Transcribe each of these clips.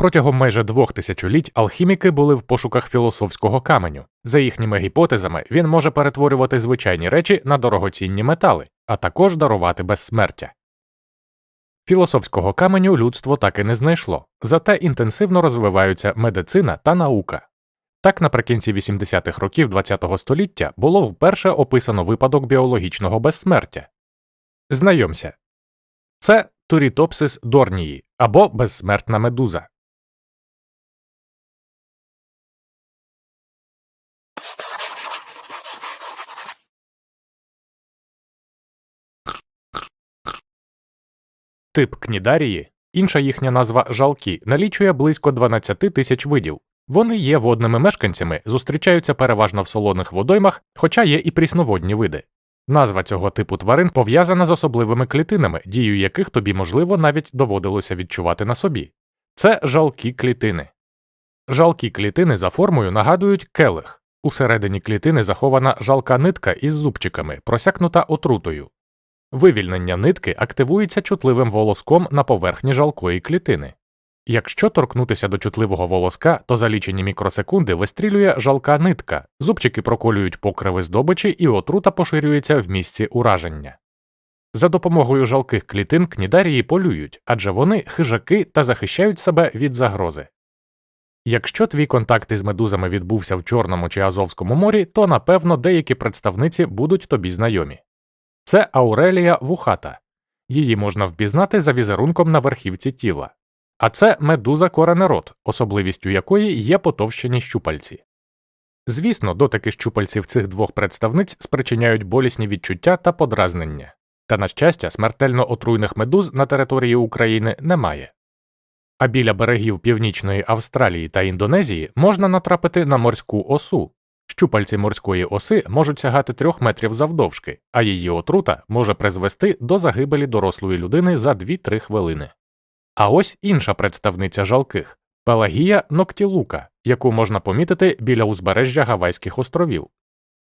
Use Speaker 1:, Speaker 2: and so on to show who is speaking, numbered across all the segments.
Speaker 1: Протягом майже двох тисячоліть алхіміки були в пошуках філософського каменю. За їхніми гіпотезами, він може перетворювати звичайні речі на дорогоцінні метали, а також дарувати безсмертя. Філософського каменю людство так і не знайшло, зате інтенсивно розвиваються медицина та наука. Так, наприкінці 80-х років ХХ століття було вперше описано випадок біологічного безсмертя. Знайомся це Турітопсис дорнії або безсмертна медуза. Тип кнідарії, інша їхня назва жалки, налічує близько 12 тисяч видів. Вони є водними мешканцями, зустрічаються переважно в солоних водоймах, хоча є і прісноводні види. Назва цього типу тварин пов'язана з особливими клітинами, дію яких тобі, можливо, навіть доводилося відчувати на собі. Це жалкі клітини. Жалкі клітини за формою нагадують келих. Усередині клітини захована жалка нитка із зубчиками, просякнута отрутою. Вивільнення нитки активується чутливим волоском на поверхні жалкої клітини. Якщо торкнутися до чутливого волоска, то за лічені мікросекунди вистрілює жалка нитка, зубчики проколюють покриви здобичі і отрута поширюється в місці ураження. За допомогою жалких клітин кнідарії полюють, адже вони хижаки та захищають себе від загрози. Якщо твій контакт із медузами відбувся в Чорному чи Азовському морі, то напевно деякі представниці будуть тобі знайомі. Це Аурелія вухата. Її можна впізнати за візерунком на верхівці тіла. А це медуза коренерот, особливістю якої є потовщені щупальці. Звісно, дотики щупальців цих двох представниць спричиняють болісні відчуття та подразнення, та, на щастя, смертельно отруйних медуз на території України немає. А біля берегів Північної Австралії та Індонезії можна натрапити на морську осу. Щупальці морської оси можуть сягати трьох метрів завдовжки, а її отрута може призвести до загибелі дорослої людини за 2-3 хвилини. А ось інша представниця жалких Пелагія ноктілука, яку можна помітити біля узбережжя Гавайських островів.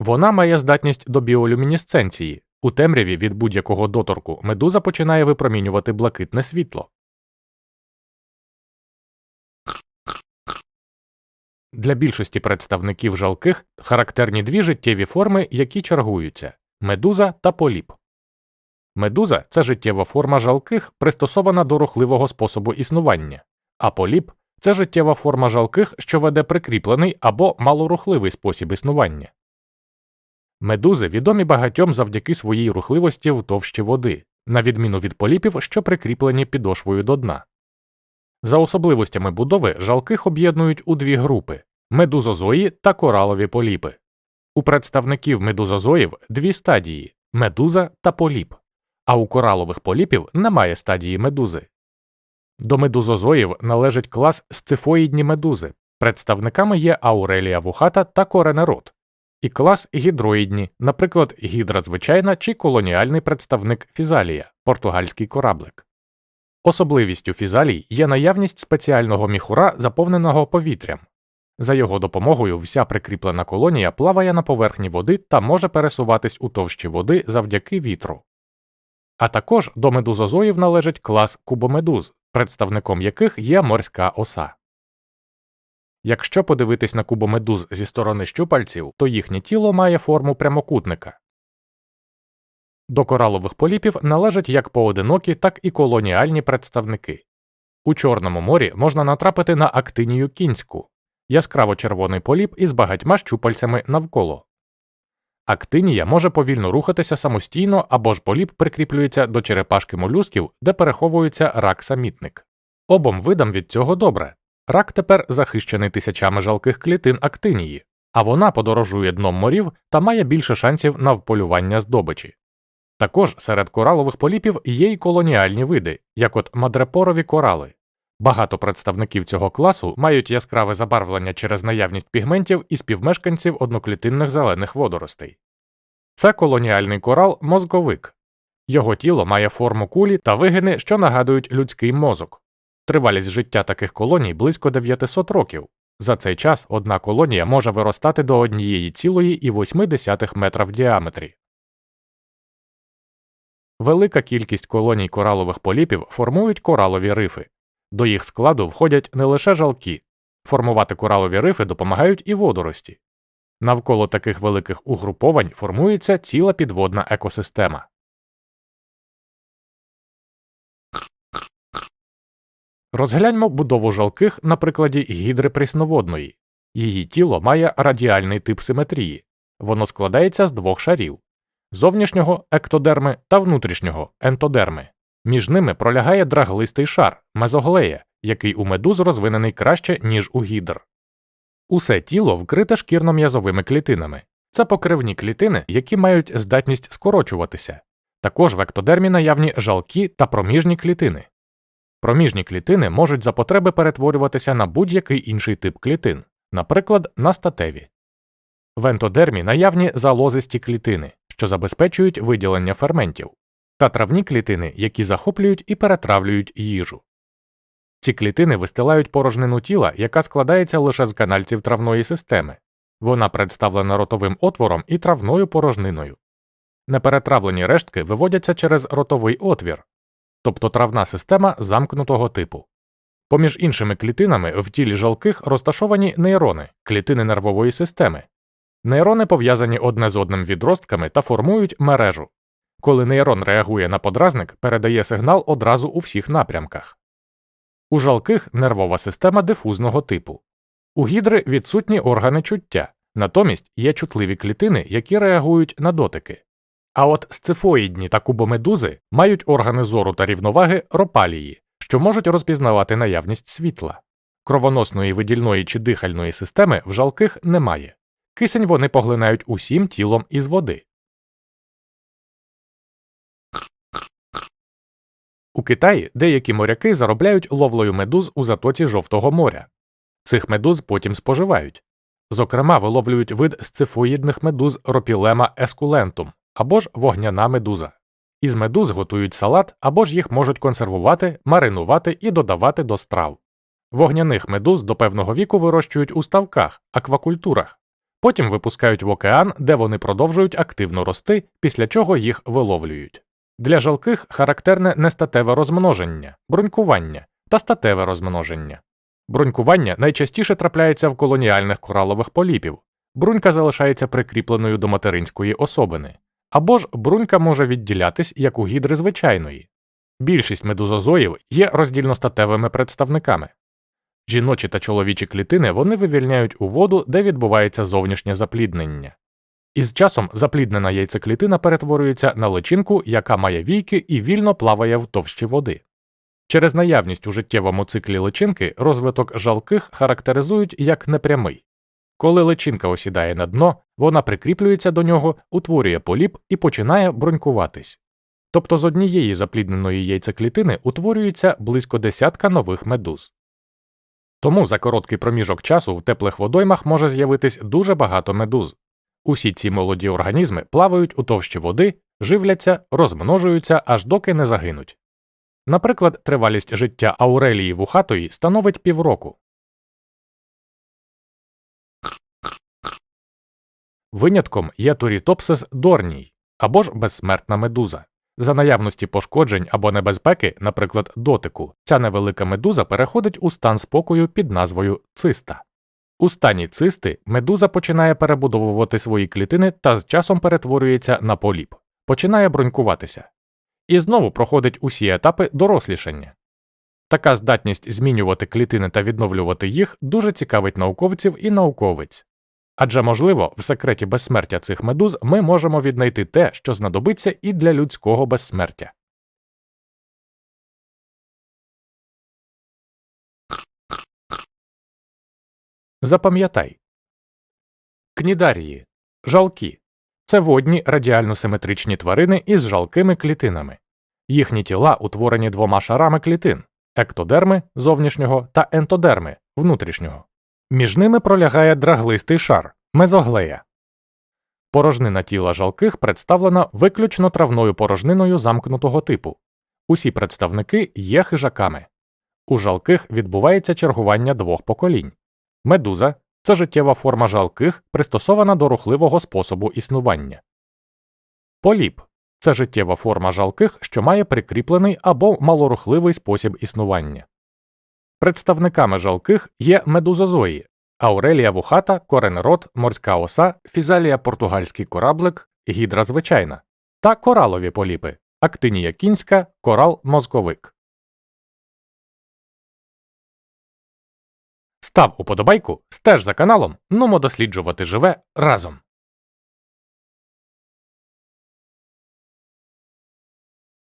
Speaker 1: Вона має здатність до біолюмінесценції. У темряві від будь-якого доторку медуза починає випромінювати блакитне світло. Для більшості представників жалких характерні дві життєві форми, які чергуються медуза та поліп. Медуза це життєва форма жалких, пристосована до рухливого способу існування, а поліп це життєва форма жалких, що веде прикріплений або малорухливий спосіб існування. Медузи відомі багатьом завдяки своїй рухливості в товщі води, на відміну від поліпів, що прикріплені підошвою до дна. За особливостями будови жалких об'єднують у дві групи медузозої та коралові поліпи. У представників медузозоїв дві стадії медуза та поліп а у коралових поліпів немає стадії медузи. До медузозоїв належить клас сцифоїдні медузи, представниками є аурелія вухата та коренерот, і клас гідроїдні, наприклад, гідра звичайна чи колоніальний представник фізалія, португальський кораблик. Особливістю фізалій є наявність спеціального міхура, заповненого повітрям. За його допомогою вся прикріплена колонія плаває на поверхні води та може пересуватись у товщі води завдяки вітру. А також до медузозоїв належить клас кубомедуз, представником яких є морська оса. Якщо подивитись на кубомедуз зі сторони щупальців, то їхнє тіло має форму прямокутника. До коралових поліпів належать як поодинокі, так і колоніальні представники. У Чорному морі можна натрапити на актинію кінську яскраво червоний поліп із багатьма щупальцями навколо. Актинія може повільно рухатися самостійно або ж поліп прикріплюється до черепашки молюсків, де переховується рак самітник. Обом видам від цього добре. Рак тепер захищений тисячами жалких клітин актинії, а вона подорожує дном морів та має більше шансів на вполювання здобичі. Також серед коралових поліпів є й колоніальні види, як от мадрепорові корали. Багато представників цього класу мають яскраве забарвлення через наявність пігментів і співмешканців одноклітинних зелених водоростей. Це колоніальний корал мозговик. Його тіло має форму кулі та вигини, що нагадують людський мозок. Тривалість життя таких колоній близько 900 років. За цей час одна колонія може виростати до однієї цілої і 1,8 метра в діаметрі. Велика кількість колоній коралових поліпів формують коралові рифи. До їх складу входять не лише жалки, формувати коралові рифи допомагають і водорості. Навколо таких великих угруповань формується ціла підводна екосистема. Розгляньмо будову жалких на прикладі гідри прісноводної. Її тіло має радіальний тип симетрії. Воно складається з двох шарів зовнішнього ектодерми та внутрішнього ентодерми. Між ними пролягає драглистий шар мезоглея, який у медуз розвинений краще, ніж у гідр. Усе тіло вкрите шкірно-м'язовими клітинами. Це покривні клітини, які мають здатність скорочуватися. Також в ектодермі наявні жалкі та проміжні клітини. Проміжні клітини можуть за потреби перетворюватися на будь-який інший тип клітин, наприклад, на статеві. В ентодермі наявні залозисті клітини, що забезпечують виділення ферментів, та травні клітини, які захоплюють і перетравлюють їжу. Ці клітини вистилають порожнину тіла, яка складається лише з канальців травної системи. Вона представлена ротовим отвором і травною порожниною. Неперетравлені рештки виводяться через ротовий отвір, тобто травна система замкнутого типу. Поміж іншими клітинами в тілі жалких розташовані нейрони, клітини нервової системи. Нейрони пов'язані одне з одним відростками та формують мережу. Коли нейрон реагує на подразник, передає сигнал одразу у всіх напрямках. У жалких нервова система дифузного типу. У гідри відсутні органи чуття, натомість є чутливі клітини, які реагують на дотики. А от сцифоїдні та кубомедузи мають органи зору та рівноваги ропалії, що можуть розпізнавати наявність світла. Кровоносної видільної чи дихальної системи в жалких немає. Кисень вони поглинають усім тілом із води. У Китаї деякі моряки заробляють ловлею медуз у затоці Жовтого моря. Цих медуз потім споживають. Зокрема, виловлюють вид сцифоїдних медуз ропілема ескулентум або ж вогняна медуза. Із медуз готують салат або ж їх можуть консервувати, маринувати і додавати до страв. Вогняних медуз до певного віку вирощують у ставках, аквакультурах, потім випускають в океан, де вони продовжують активно рости, після чого їх виловлюють. Для жалких характерне нестатеве розмноження, брунькування та статеве розмноження. Брунькування найчастіше трапляється в колоніальних коралових поліпів. Брунька залишається прикріпленою до материнської особини, або ж брунька може відділятись як у гідри звичайної. Більшість медузозоїв є роздільностатевими представниками. Жіночі та чоловічі клітини вони вивільняють у воду, де відбувається зовнішнє запліднення. Із часом запліднена яйцеклітина перетворюється на личинку, яка має війки і вільно плаває в товщі води. Через наявність у життєвому циклі личинки розвиток жалких характеризують як непрямий. Коли личинка осідає на дно, вона прикріплюється до нього, утворює поліп і починає брунькуватись. Тобто з однієї заплідненої яйцеклітини утворюється близько десятка нових медуз. Тому за короткий проміжок часу в теплих водоймах може з'явитись дуже багато медуз. Усі ці молоді організми плавають у товщі води, живляться, розмножуються, аж доки не загинуть. Наприклад, тривалість життя Аурелії вухатої становить півроку. Винятком є турітопсис дорній або ж безсмертна медуза. За наявності пошкоджень або небезпеки, наприклад, дотику, ця невелика медуза переходить у стан спокою під назвою циста. У стані цисти медуза починає перебудовувати свої клітини та з часом перетворюється на поліп, починає брунькуватися. І знову проходить усі етапи дорослішання. Така здатність змінювати клітини та відновлювати їх дуже цікавить науковців і науковиць. Адже, можливо, в секреті безсмертя цих медуз ми можемо віднайти те, що знадобиться і для людського безсмертя. Запам'ятай Кнідарії жалкі це водні радіально-симетричні тварини із жалкими клітинами. Їхні тіла утворені двома шарами клітин ектодерми зовнішнього та ентодерми внутрішнього. Між ними пролягає драглистий шар мезоглея. Порожнина тіла жалких представлена виключно травною порожниною замкнутого типу. Усі представники є хижаками. У жалких відбувається чергування двох поколінь. Медуза це життєва форма жалких, пристосована до рухливого способу існування. Поліп це життєва форма жалких, що має прикріплений або малорухливий спосіб існування. Представниками жалких є медузозої, аурелія вухата, коренерод, морська оса, фізалія португальський кораблик, гідра звичайна та коралові поліпи, актинія кінська, корал мозковик. Став уподобайку, стеж за каналом, нумо досліджувати живе разом.